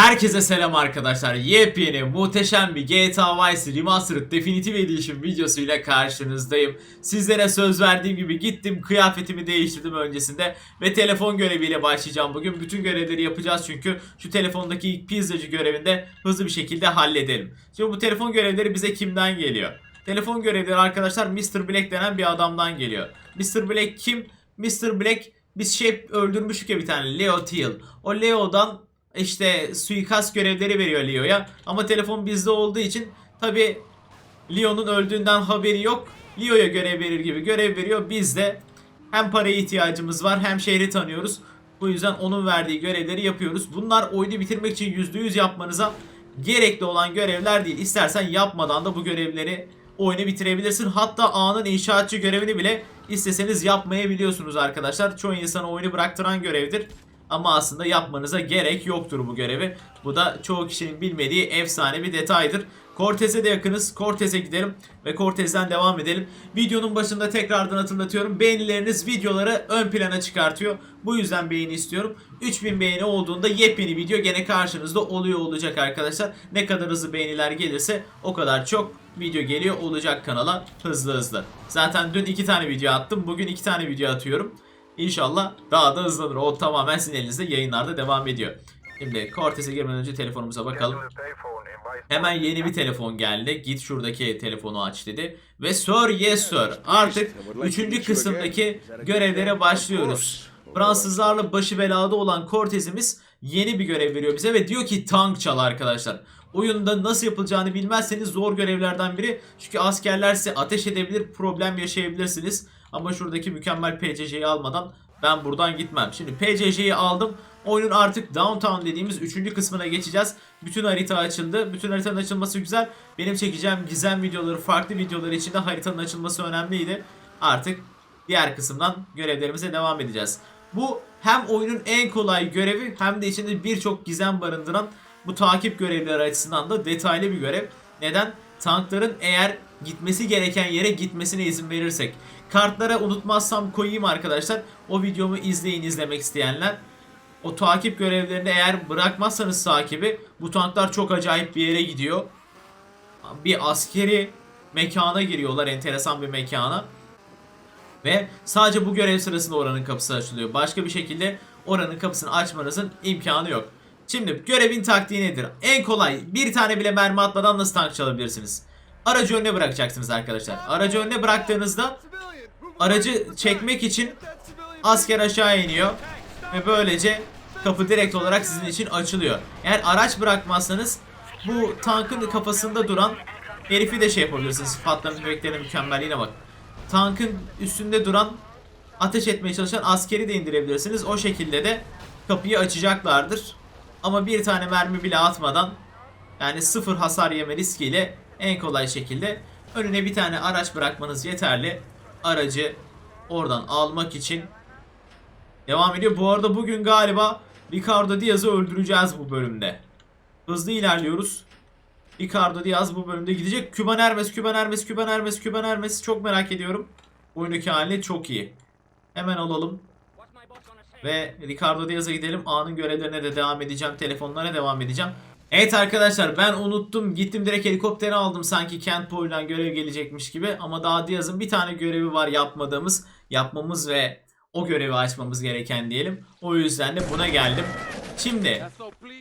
Herkese selam arkadaşlar. Yepyeni muhteşem bir GTA Vice Remastered Definitive Edition videosuyla karşınızdayım. Sizlere söz verdiğim gibi gittim kıyafetimi değiştirdim öncesinde ve telefon göreviyle başlayacağım bugün. Bütün görevleri yapacağız çünkü şu telefondaki ilk pizzacı görevinde hızlı bir şekilde halledelim. Şimdi bu telefon görevleri bize kimden geliyor? Telefon görevleri arkadaşlar Mr. Black denen bir adamdan geliyor. Mr. Black kim? Mr. Black biz şey öldürmüştük ya bir tane Leo Teal. O Leo'dan işte suikast görevleri veriyor Leo'ya. Ama telefon bizde olduğu için tabi Leo'nun öldüğünden haberi yok. Leo'ya görev verir gibi görev veriyor. Biz de hem paraya ihtiyacımız var hem şehri tanıyoruz. Bu yüzden onun verdiği görevleri yapıyoruz. Bunlar oyunu bitirmek için %100 yapmanıza gerekli olan görevler değil. İstersen yapmadan da bu görevleri oyunu bitirebilirsin. Hatta A'nın inşaatçı görevini bile isteseniz yapmayabiliyorsunuz arkadaşlar. Çoğu insana oyunu bıraktıran görevdir. Ama aslında yapmanıza gerek yoktur bu görevi. Bu da çoğu kişinin bilmediği efsane bir detaydır. Cortez'e de yakınız. Cortez'e gidelim ve Cortez'den devam edelim. Videonun başında tekrardan hatırlatıyorum. Beğenileriniz videoları ön plana çıkartıyor. Bu yüzden beğeni istiyorum. 3000 beğeni olduğunda yepyeni video gene karşınızda oluyor olacak arkadaşlar. Ne kadar hızlı beğeniler gelirse o kadar çok video geliyor olacak kanala hızlı hızlı. Zaten dün iki tane video attım. Bugün iki tane video atıyorum. İnşallah daha da hızlanır. O tamamen sizin elinizde yayınlarda devam ediyor. Şimdi Cortez'e girmeden önce telefonumuza bakalım. Hemen yeni bir telefon geldi. Git şuradaki telefonu aç dedi. Ve Sir Yes Sir. Artık 3. kısımdaki görevlere başlıyoruz. Fransızlarla başı belada olan Cortez'imiz yeni bir görev veriyor bize ve diyor ki tank çal arkadaşlar. Oyunda nasıl yapılacağını bilmezseniz zor görevlerden biri. Çünkü askerler size ateş edebilir, problem yaşayabilirsiniz. Ama şuradaki mükemmel PCC'yi almadan ben buradan gitmem. Şimdi PCC'yi aldım. Oyunun artık Downtown dediğimiz 3. kısmına geçeceğiz. Bütün harita açıldı. Bütün haritanın açılması güzel. Benim çekeceğim gizem videoları, farklı videolar için de haritanın açılması önemliydi. Artık diğer kısımdan görevlerimize devam edeceğiz. Bu hem oyunun en kolay görevi hem de içinde birçok gizem barındıran bu takip görevleri açısından da detaylı bir görev. Neden? Tankların eğer gitmesi gereken yere gitmesine izin verirsek. Kartlara unutmazsam koyayım arkadaşlar. O videomu izleyin izlemek isteyenler. O takip görevlerini eğer bırakmazsanız takibi bu tanklar çok acayip bir yere gidiyor. Bir askeri mekana giriyorlar enteresan bir mekana. Ve sadece bu görev sırasında oranın kapısı açılıyor. Başka bir şekilde oranın kapısını açmanızın imkanı yok. Şimdi görevin taktiği nedir? En kolay bir tane bile mermi atmadan nasıl tank çalabilirsiniz? Aracı önüne bırakacaksınız arkadaşlar. Aracı önüne bıraktığınızda aracı çekmek için asker aşağı iniyor. Ve böylece kapı direkt olarak sizin için açılıyor. Eğer araç bırakmazsanız bu tankın kafasında duran herifi de şey yapabilirsiniz. Patlama tüfeklerinin mükemmelliğine bak. Tankın üstünde duran ateş etmeye çalışan askeri de indirebilirsiniz. O şekilde de kapıyı açacaklardır. Ama bir tane mermi bile atmadan yani sıfır hasar yeme riskiyle en kolay şekilde önüne bir tane araç bırakmanız yeterli. Aracı oradan almak için devam ediyor. Bu arada bugün galiba Ricardo Diaz'ı öldüreceğiz bu bölümde. Hızlı ilerliyoruz. Ricardo Diaz bu bölümde gidecek. Küban Hermes, Küban Hermes, Küban Hermes, Küban Hermes çok merak ediyorum. Oyundaki hali çok iyi. Hemen alalım. Ve Ricardo Diaz'a gidelim. A'nın görevlerine de devam edeceğim. Telefonlara devam edeceğim. Evet arkadaşlar ben unuttum. Gittim direkt helikopteri aldım sanki Kent Boy'dan görev gelecekmiş gibi. Ama daha Diaz'ın bir tane görevi var yapmadığımız. Yapmamız ve o görevi açmamız gereken diyelim. O yüzden de buna geldim. Şimdi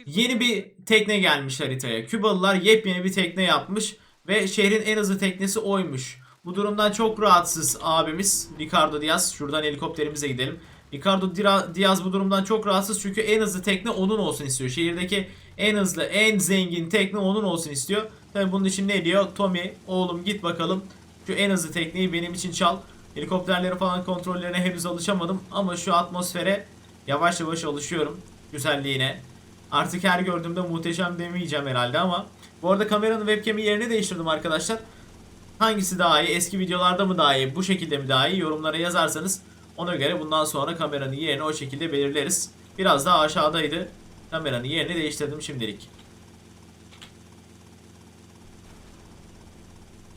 yeni bir tekne gelmiş haritaya. Kübalılar yepyeni bir tekne yapmış. Ve şehrin en hızlı teknesi oymuş. Bu durumdan çok rahatsız abimiz Ricardo Diaz. Şuradan helikopterimize gidelim. Ricardo Diaz bu durumdan çok rahatsız çünkü en hızlı tekne onun olsun istiyor. Şehirdeki en hızlı, en zengin tekne onun olsun istiyor. Tabi bunun için ne diyor? Tommy oğlum git bakalım. Şu en hızlı tekneyi benim için çal. Helikopterleri falan kontrollerine henüz alışamadım ama şu atmosfere yavaş yavaş alışıyorum güzelliğine. Artık her gördüğümde muhteşem demeyeceğim herhalde ama bu arada kameranın webcam'i yerini değiştirdim arkadaşlar. Hangisi daha iyi? Eski videolarda mı daha iyi? Bu şekilde mi daha iyi? Yorumlara yazarsanız ona göre bundan sonra kameranın yerini o şekilde belirleriz. Biraz daha aşağıdaydı. Kameranın yerini değiştirdim şimdilik.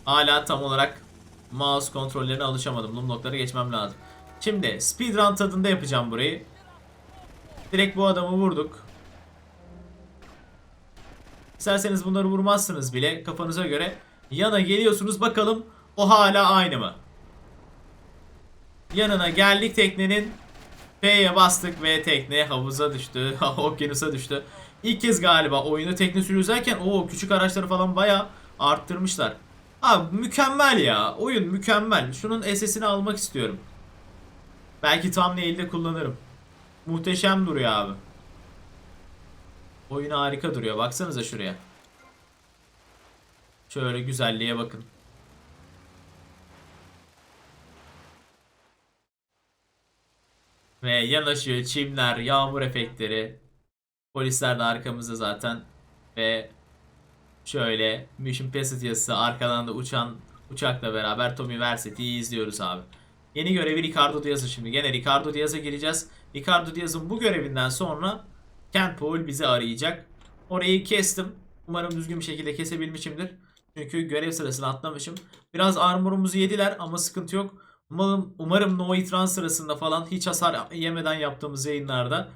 Hala tam olarak mouse kontrollerine alışamadım. Noktalara geçmem lazım. Şimdi speedrun tadında yapacağım burayı. Direkt bu adamı vurduk. İsterseniz bunları vurmazsınız bile kafanıza göre. Yana geliyorsunuz bakalım o hala aynı mı? Yanına geldik teknenin. P'ye bastık ve tekne havuza düştü. Okyanusa düştü. İlk kez galiba oyunu tekne sürüzerken o küçük araçları falan bayağı arttırmışlar. Abi mükemmel ya. Oyun mükemmel. Şunun SS'ini almak istiyorum. Belki tam elde kullanırım. Muhteşem duruyor abi. Oyun harika duruyor. Baksanıza şuraya. Şöyle güzelliğe bakın. Ve yanaşıyor çimler, yağmur efektleri. Polisler de arkamızda zaten. Ve şöyle Mission Passage yazısı arkadan da uçan uçakla beraber Tommy Vercetti'yi izliyoruz abi. Yeni görevi Ricardo Diaz'ı şimdi. Gene Ricardo Diaz'a gireceğiz. Ricardo Diaz'ın bu görevinden sonra Kent Paul bizi arayacak. Orayı kestim. Umarım düzgün bir şekilde kesebilmişimdir. Çünkü görev sırasını atlamışım. Biraz armorumuzu yediler ama sıkıntı yok. Umarım, umarım No Hit sırasında falan hiç hasar yemeden yaptığımız yayınlarda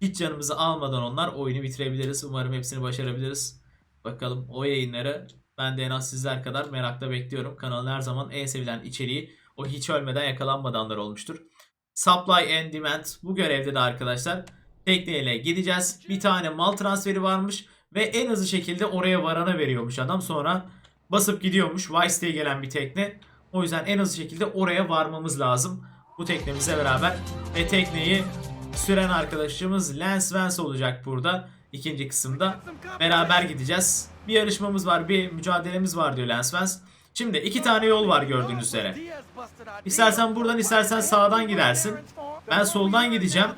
hiç canımızı almadan onlar oyunu bitirebiliriz. Umarım hepsini başarabiliriz. Bakalım o yayınları ben de en az sizler kadar merakla bekliyorum. Kanalın her zaman en sevilen içeriği o hiç ölmeden yakalanmadanlar olmuştur. Supply and Demand bu görevde de arkadaşlar tekneyle gideceğiz. Bir tane mal transferi varmış ve en hızlı şekilde oraya varana veriyormuş adam. Sonra basıp gidiyormuş. Vice'de gelen bir tekne. O yüzden en hızlı şekilde oraya varmamız lazım. Bu teknemizle beraber. Ve tekneyi süren arkadaşımız Lance Vance olacak burada. ikinci kısımda. Beraber gideceğiz. Bir yarışmamız var, bir mücadelemiz var diyor Lance Vance. Şimdi iki tane yol var gördüğünüz üzere. İstersen buradan istersen sağdan gidersin. Ben soldan gideceğim.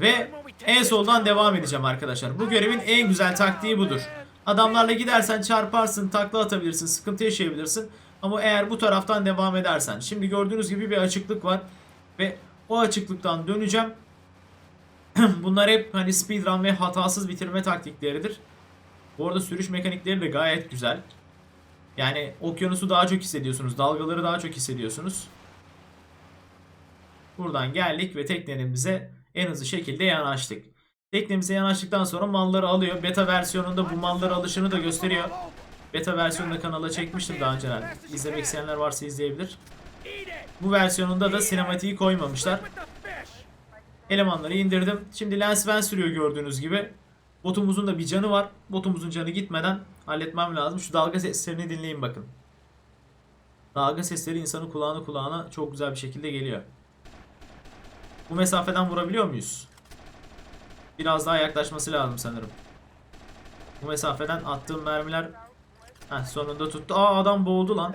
Ve en soldan devam edeceğim arkadaşlar. Bu görevin en güzel taktiği budur. Adamlarla gidersen çarparsın, takla atabilirsin, sıkıntı yaşayabilirsin. Ama eğer bu taraftan devam edersen. Şimdi gördüğünüz gibi bir açıklık var. Ve o açıklıktan döneceğim. Bunlar hep hani speedrun ve hatasız bitirme taktikleridir. Bu arada sürüş mekanikleri de gayet güzel. Yani okyanusu daha çok hissediyorsunuz. Dalgaları daha çok hissediyorsunuz. Buradan geldik ve teknemize en hızlı şekilde yanaştık. Teknemize yanaştıktan sonra malları alıyor. Beta versiyonunda bu malları alışını da gösteriyor. Beta versiyonunda kanala çekmiştim daha önceden. İzlemek isteyenler varsa izleyebilir. Bu versiyonunda da sinematiği koymamışlar. Elemanları indirdim. Şimdi Lens Van sürüyor gördüğünüz gibi. Botumuzun da bir canı var. Botumuzun canı gitmeden halletmem lazım. Şu dalga seslerini dinleyin bakın. Dalga sesleri insanın kulağına kulağına çok güzel bir şekilde geliyor. Bu mesafeden vurabiliyor muyuz? Biraz daha yaklaşması lazım sanırım. Bu mesafeden attığım mermiler Heh, sonunda tuttu. Aa adam boğuldu lan.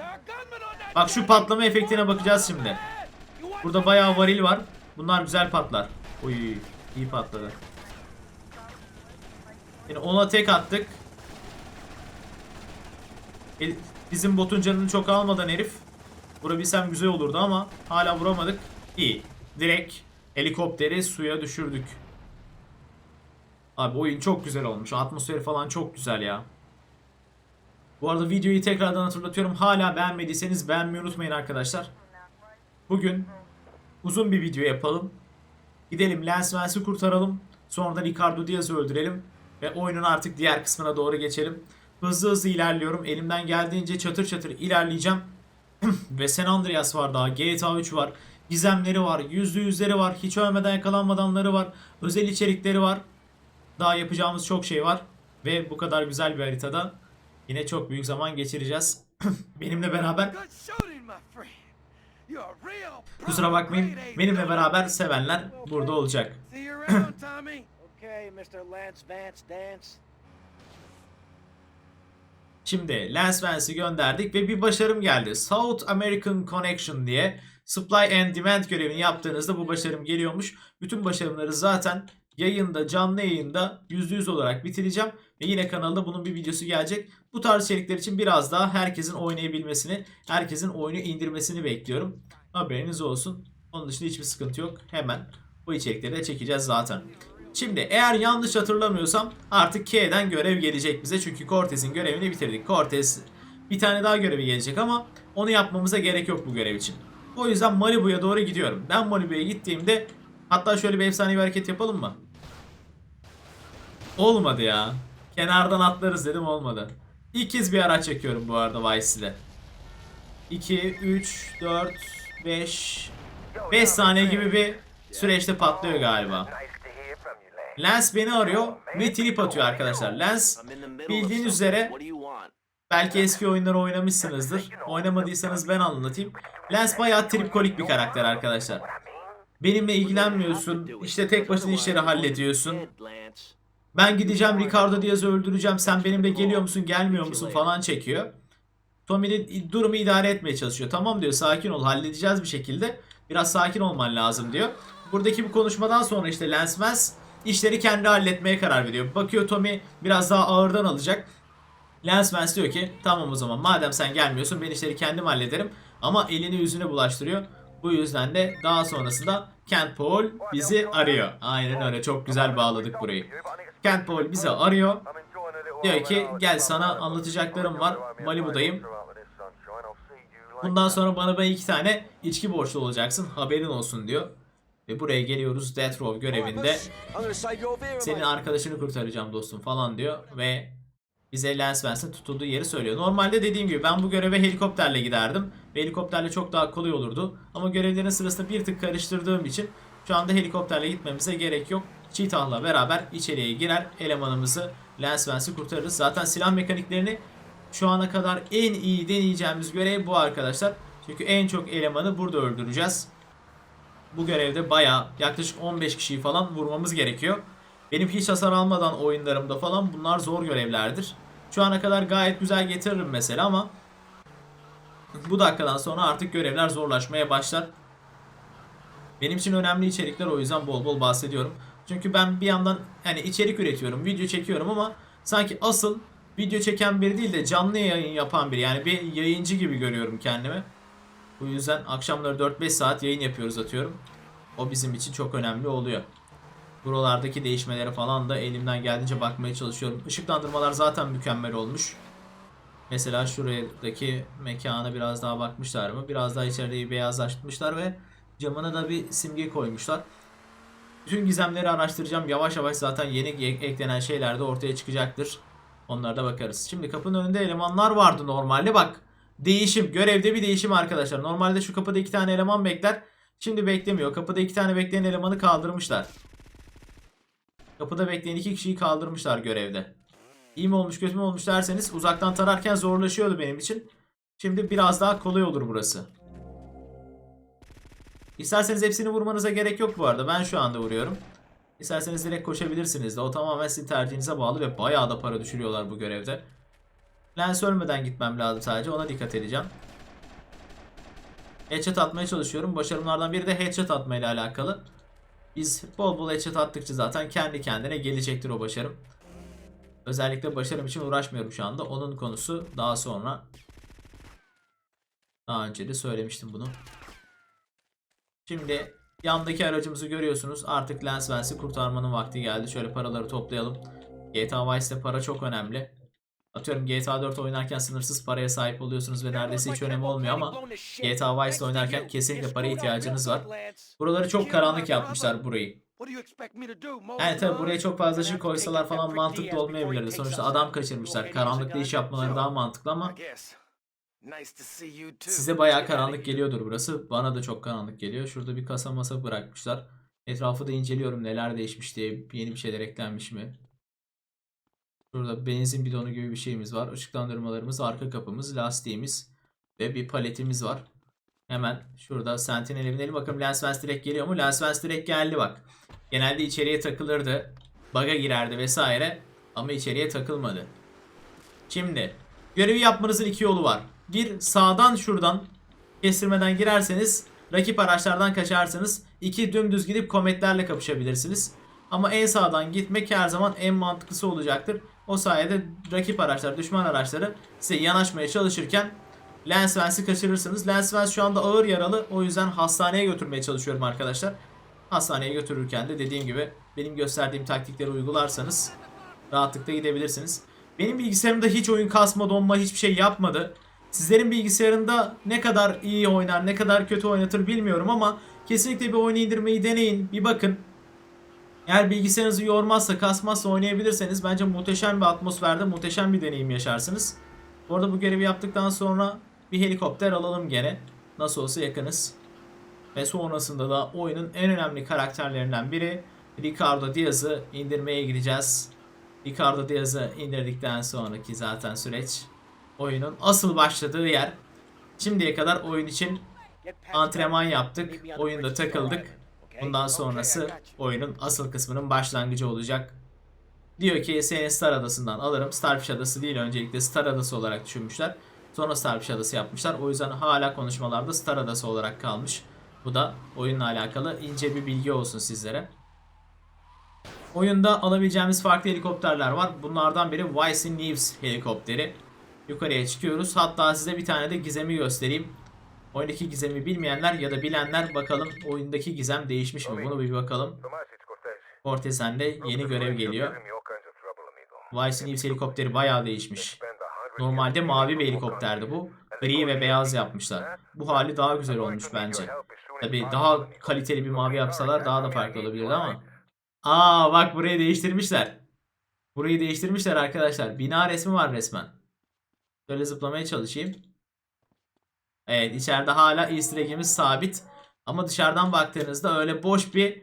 Bak şu patlama efektine bakacağız şimdi. Burada bayağı varil var. Bunlar güzel patlar. Uy iyi patladı. Yani ona tek attık. E, Bizim botun canını çok almadan herif. Vurabilsem güzel olurdu ama hala vuramadık. İyi. Direkt helikopteri suya düşürdük. Abi oyun çok güzel olmuş. Atmosferi falan çok güzel ya. Bu arada videoyu tekrardan hatırlatıyorum. Hala beğenmediyseniz beğenmeyi unutmayın arkadaşlar. Bugün uzun bir video yapalım. Gidelim Lance Vance'i kurtaralım. Sonra da Ricardo Diaz'ı öldürelim. Ve oyunun artık diğer kısmına doğru geçelim. Hızlı hızlı ilerliyorum. Elimden geldiğince çatır çatır ilerleyeceğim. Ve San Andreas var daha. GTA 3 var. Gizemleri var. Yüzlü yüzleri var. Hiç ölmeden yakalanmadanları var. Özel içerikleri var. Daha yapacağımız çok şey var. Ve bu kadar güzel bir haritada yine çok büyük zaman geçireceğiz. Benimle beraber kusura bakmayın. Benimle beraber sevenler burada olacak. Şimdi Lance Vance'i gönderdik ve bir başarım geldi. South American Connection diye Supply and Demand görevini yaptığınızda bu başarım geliyormuş. Bütün başarımları zaten yayında, canlı yayında %100 olarak bitireceğim. Ve yine kanalda bunun bir videosu gelecek. Bu tarz içerikler için biraz daha herkesin oynayabilmesini, herkesin oyunu indirmesini bekliyorum. Haberiniz olsun. Onun dışında hiçbir sıkıntı yok. Hemen bu içerikleri de çekeceğiz zaten. Şimdi eğer yanlış hatırlamıyorsam artık K'den görev gelecek bize. Çünkü Cortez'in görevini bitirdik. Cortez bir tane daha görevi gelecek ama onu yapmamıza gerek yok bu görev için. O yüzden Malibu'ya doğru gidiyorum. Ben Malibu'ya gittiğimde hatta şöyle bir efsane bir hareket yapalım mı? Olmadı ya. Kenardan atlarız dedim olmadı. İlk kez bir araç çekiyorum bu arada Vice'de. 2, 3, 4, 5, 5 saniye gibi bir süreçte patlıyor galiba. Lens beni arıyor ve trip atıyor arkadaşlar. Lens bildiğiniz üzere belki eski oyunları oynamışsınızdır. Oynamadıysanız ben anlatayım. Lens bayağı tripkolik bir karakter arkadaşlar. Benimle ilgilenmiyorsun. İşte tek başına işleri hallediyorsun. Ben gideceğim Ricardo Diaz'ı öldüreceğim. Sen benimle geliyor musun gelmiyor musun falan çekiyor. Tommy de durumu idare etmeye çalışıyor. Tamam diyor sakin ol halledeceğiz bir şekilde. Biraz sakin olman lazım diyor. Buradaki bu konuşmadan sonra işte Lance Vance işleri kendi halletmeye karar veriyor. Bakıyor Tommy biraz daha ağırdan alacak. Lance Vance diyor ki tamam o zaman madem sen gelmiyorsun ben işleri kendim hallederim. Ama elini yüzüne bulaştırıyor. Bu yüzden de daha sonrasında Kent Paul bizi arıyor. Aynen öyle çok güzel bağladık burayı. Kent Paul bizi arıyor. Diyor ki gel sana anlatacaklarım var. Malibu'dayım. Bundan sonra bana ben iki tane içki borçlu olacaksın. Haberin olsun diyor. Ve buraya geliyoruz Death Row görevinde. Senin arkadaşını kurtaracağım dostum falan diyor. Ve bize Lance Vance'ın tutulduğu yeri söylüyor. Normalde dediğim gibi ben bu göreve helikopterle giderdim. Ve helikopterle çok daha kolay olurdu. Ama görevlerin sırasında bir tık karıştırdığım için şu anda helikopterle gitmemize gerek yok. Cheetah'la beraber içeriye girer elemanımızı Lance Vance'i kurtarırız. Zaten silah mekaniklerini şu ana kadar en iyi deneyeceğimiz görev bu arkadaşlar. Çünkü en çok elemanı burada öldüreceğiz. Bu görevde baya yaklaşık 15 kişiyi falan vurmamız gerekiyor. Benim hiç hasar almadan oyunlarımda falan bunlar zor görevlerdir. Şu ana kadar gayet güzel getiririm mesela ama bu dakikadan sonra artık görevler zorlaşmaya başlar. Benim için önemli içerikler o yüzden bol bol bahsediyorum. Çünkü ben bir yandan yani içerik üretiyorum, video çekiyorum ama sanki asıl video çeken biri değil de canlı yayın yapan biri. Yani bir yayıncı gibi görüyorum kendimi. Bu yüzden akşamları 4-5 saat yayın yapıyoruz atıyorum. O bizim için çok önemli oluyor. Buralardaki değişmelere falan da elimden geldiğince bakmaya çalışıyorum. Işıklandırmalar zaten mükemmel olmuş. Mesela şuradaki mekana biraz daha bakmışlar mı? Biraz daha içeriği beyazlaştırmışlar ve camına da bir simge koymuşlar. Bütün gizemleri araştıracağım. Yavaş yavaş zaten yeni ek- eklenen şeyler de ortaya çıkacaktır. Onlara da bakarız. Şimdi kapının önünde elemanlar vardı normalde. Bak değişim. Görevde bir değişim arkadaşlar. Normalde şu kapıda iki tane eleman bekler. Şimdi beklemiyor. Kapıda iki tane bekleyen elemanı kaldırmışlar. Kapıda bekleyen iki kişiyi kaldırmışlar görevde. İyi mi olmuş kötü mü olmuş derseniz uzaktan tararken zorlaşıyordu benim için. Şimdi biraz daha kolay olur burası. İsterseniz hepsini vurmanıza gerek yok bu arada. Ben şu anda vuruyorum. İsterseniz direkt koşabilirsiniz de. O tamamen sizin tercihinize bağlı ve bayağı da para düşürüyorlar bu görevde. Lens ölmeden gitmem lazım sadece. Ona dikkat edeceğim. Headshot atmaya çalışıyorum. Başarımlardan biri de headshot atmayla alakalı. Biz bol bol headshot attıkça zaten kendi kendine gelecektir o başarım. Özellikle başarım için uğraşmıyorum şu anda. Onun konusu daha sonra. Daha önce de söylemiştim bunu. Şimdi yandaki aracımızı görüyorsunuz. Artık Lens Vance'i kurtarmanın vakti geldi. Şöyle paraları toplayalım. GTA Vice'de para çok önemli. Atıyorum GTA 4 oynarken sınırsız paraya sahip oluyorsunuz ve neredeyse hiç önemi olmuyor ama GTA Vice'de oynarken kesinlikle paraya ihtiyacınız var. Buraları çok karanlık yapmışlar burayı. Yani tabi buraya çok fazla şey koysalar falan mantıklı olmayabilirdi. Sonuçta adam kaçırmışlar. Karanlıkta iş yapmaları daha mantıklı ama size bayağı karanlık geliyordur burası. Bana da çok karanlık geliyor. Şurada bir kasa masa bırakmışlar. Etrafı da inceliyorum neler değişmiş diye. Yeni bir şeyler eklenmiş mi? Şurada benzin bidonu gibi bir şeyimiz var. Işıklandırmalarımız, arka kapımız, lastiğimiz ve bir paletimiz var. Hemen şurada Sentinel'e binelim. Bakalım Vance direkt geliyor mu? Vance direkt geldi bak. Genelde içeriye takılırdı. Baga girerdi vesaire. Ama içeriye takılmadı. Şimdi görevi yapmanızın iki yolu var. Bir sağdan şuradan kestirmeden girerseniz rakip araçlardan kaçarsınız. İki dümdüz gidip kometlerle kapışabilirsiniz. Ama en sağdan gitmek her zaman en mantıklısı olacaktır. O sayede rakip araçlar, düşman araçları size yanaşmaya çalışırken Lance Vance'i kaçırırsınız. Lance Vance şu anda ağır yaralı. O yüzden hastaneye götürmeye çalışıyorum arkadaşlar. Hastaneye götürürken de dediğim gibi benim gösterdiğim taktikleri uygularsanız rahatlıkla gidebilirsiniz. Benim bilgisayarımda hiç oyun kasma, donma hiçbir şey yapmadı. Sizlerin bilgisayarında ne kadar iyi oynar, ne kadar kötü oynatır bilmiyorum ama kesinlikle bir oyunu indirmeyi deneyin. Bir bakın. Eğer bilgisayarınızı yormazsa, kasmazsa oynayabilirseniz bence muhteşem bir atmosferde muhteşem bir deneyim yaşarsınız. Bu arada bu görevi yaptıktan sonra bir helikopter alalım gene. Nasıl olsa yakınız. Ve sonrasında da oyunun en önemli karakterlerinden biri Ricardo Diaz'ı indirmeye gideceğiz. Ricardo Diaz'ı indirdikten sonraki zaten süreç oyunun asıl başladığı yer. Şimdiye kadar oyun için antrenman yaptık, oyunda takıldık. Bundan sonrası oyunun asıl kısmının başlangıcı olacak. Diyor ki seni Star Adası'ndan alırım. Starfish Adası değil öncelikle Star Adası olarak düşünmüşler. Sonra Starfish Adası yapmışlar. O yüzden hala konuşmalarda Star Adası olarak kalmış. Bu da oyunla alakalı ince bir bilgi olsun sizlere. Oyunda alabileceğimiz farklı helikopterler var. Bunlardan biri Vice Neves helikopteri. Yukarıya çıkıyoruz. Hatta size bir tane de gizemi göstereyim. Oyundaki gizemi bilmeyenler ya da bilenler bakalım oyundaki gizem değişmiş mi? Bunu bir bakalım. Tomás, it's Cortez. Cortez'den de yeni görev geliyor. You're giving me all kinds of trouble, amigo. Vice Neves helikopteri bayağı değişmiş. Normalde mavi bir helikopterdi bu. Gri ve beyaz yapmışlar. Bu hali daha güzel olmuş bence. possible, daha kaliteli bir mavi yapsalar daha da farklı olabilirdi ama. Aa bak burayı değiştirmişler. Burayı değiştirmişler arkadaşlar. Bina resmi var resmen. Şöyle zıplamaya çalışayım. Evet içeride hala easter egg'imiz sabit. Ama dışarıdan baktığınızda öyle boş bir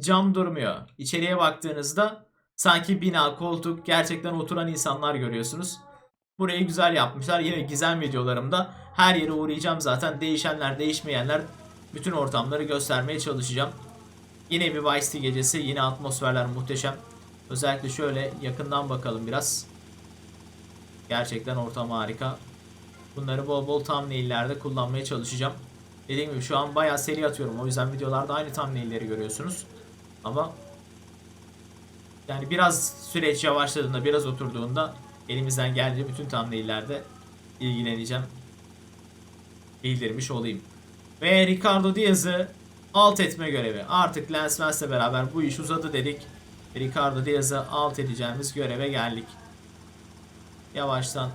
cam durmuyor. İçeriye baktığınızda sanki bina, koltuk, gerçekten oturan insanlar görüyorsunuz. Burayı güzel yapmışlar. Yine gizem videolarımda her yere uğrayacağım zaten. Değişenler, değişmeyenler bütün ortamları göstermeye çalışacağım. Yine bir Vice City gecesi. Yine atmosferler muhteşem. Özellikle şöyle yakından bakalım biraz. Gerçekten ortam harika. Bunları bol bol thumbnail'lerde kullanmaya çalışacağım. Dediğim gibi şu an bayağı seri atıyorum. O yüzden videolarda aynı thumbnail'leri görüyorsunuz. Ama yani biraz süreç yavaşladığında, biraz oturduğunda elimizden geldiği bütün thumbnail'lerde ilgileneceğim. Bildirmiş olayım. Ve Ricardo Diaz'ı alt etme görevi. Artık Lance Vass'le beraber bu iş uzadı dedik. Ricardo Diaz'ı alt edeceğimiz göreve geldik. Yavaştan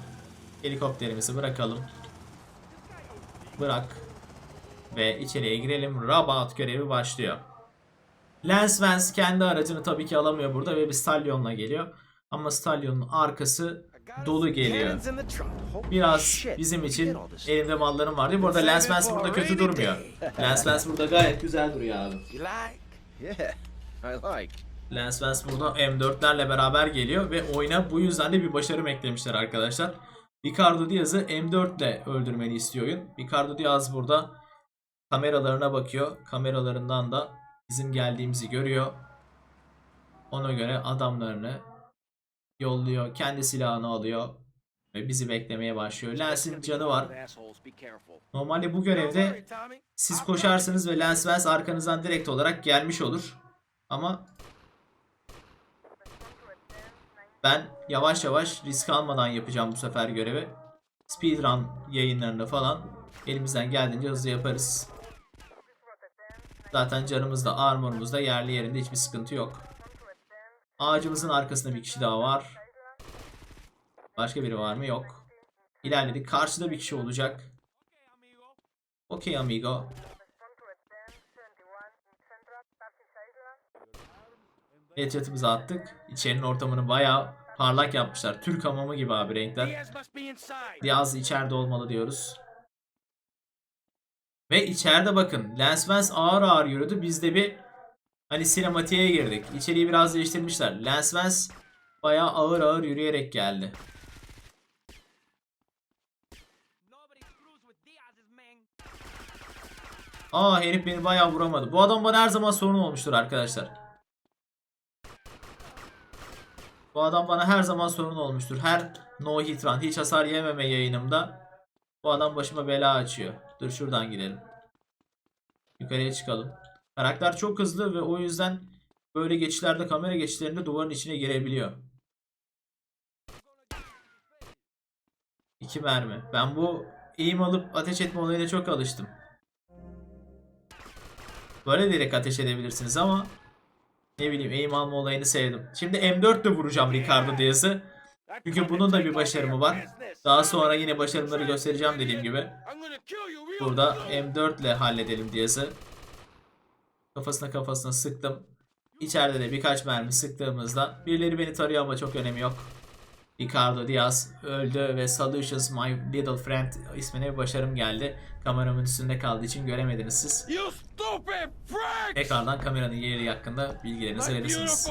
helikopterimizi bırakalım. Bırak. Ve içeriye girelim. Rabat görevi başlıyor. Lance Vance kendi aracını tabii ki alamıyor burada ve bir Stallion'la geliyor. Ama Stallion'un arkası dolu geliyor. Biraz bizim için elimde mallarım var diye. Bu arada Lance Vance burada kötü durmuyor. Lance Vance burada gayet güzel duruyor abi. Lance Vance burada M4'lerle beraber geliyor ve oyuna bu yüzden de bir başarım eklemişler arkadaşlar. Ricardo Diaz'ı M4 ile öldürmeni istiyor oyun. Ricardo Diaz burada kameralarına bakıyor. Kameralarından da bizim geldiğimizi görüyor. Ona göre adamlarını yolluyor. Kendi silahını alıyor ve bizi beklemeye başlıyor. Lance'in canı var. Normalde bu görevde siz koşarsınız ve Lance Vance arkanızdan direkt olarak gelmiş olur. Ama ben yavaş yavaş risk almadan yapacağım bu sefer görevi. Speedrun yayınlarında falan elimizden geldiğince hızlı yaparız. Zaten canımız da armorumuz da yerli yerinde hiçbir sıkıntı yok. Ağacımızın arkasında bir kişi daha var. Başka biri var mı? Yok. İlerledik. Karşıda bir kişi olacak. Okey amigo. Headshot'ımızı attık. İçerinin ortamını bayağı parlak yapmışlar. Türk hamamı gibi abi renkler. Diaz içeride olmalı diyoruz. Ve içeride bakın. Lance Vance ağır ağır yürüdü. Biz de bir hani sinematiğe girdik. İçeriği biraz değiştirmişler. Lance Vance bayağı ağır ağır yürüyerek geldi. Aa herif beni bayağı vuramadı. Bu adam bana her zaman sorun olmuştur arkadaşlar. Bu adam bana her zaman sorun olmuştur. Her no hit run, hiç hasar yememe yayınımda bu adam başıma bela açıyor. Dur şuradan gidelim. Yukarıya çıkalım. Karakter çok hızlı ve o yüzden böyle geçişlerde kamera geçişlerinde duvarın içine girebiliyor. İki mermi. Ben bu eğim alıp ateş etme olayına çok alıştım. Böyle direkt ateş edebilirsiniz ama ne bileyim aim alma olayını sevdim. Şimdi M4 ile vuracağım Ricardo Diaz'ı. Çünkü bunun da bir başarımı var. Daha sonra yine başarımları göstereceğim dediğim gibi. Burada M4 ile halledelim Diaz'ı. Kafasına kafasına sıktım. İçeride de birkaç mermi sıktığımızda birileri beni tarıyor ama çok önemi yok. Ricardo Diaz öldü ve Solutions My Little Friend ismine bir başarım geldi. Kameramın üstünde kaldığı için göremediniz siz. You stupid prick! Tekrardan kameranın yeri hakkında bilgilerinizi verirsiniz.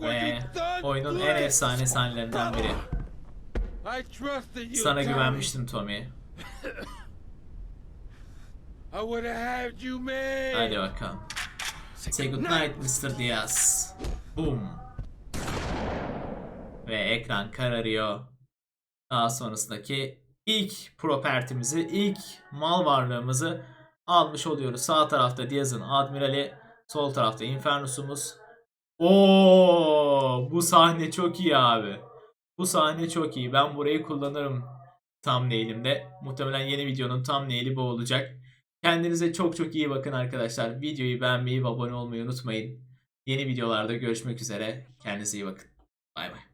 Ve oyunun en efsane sahnelerinden biri. Sana güvenmiştim Tommy. I would have had you, man. Hadi bakalım. Say good night Mr. Diaz. Boom. Ve ekran kararıyor. Daha sonrasındaki ilk propertimizi, ilk mal varlığımızı almış oluyoruz. Sağ tarafta Diaz'ın Admirali, sol tarafta Infernus'umuz. Oo, bu sahne çok iyi abi. Bu sahne çok iyi. Ben burayı kullanırım thumbnail'imde. Muhtemelen yeni videonun thumbnail'i bu olacak. Kendinize çok çok iyi bakın arkadaşlar. Videoyu beğenmeyi ve abone olmayı unutmayın. Yeni videolarda görüşmek üzere. Kendinize iyi bakın. Bay bay.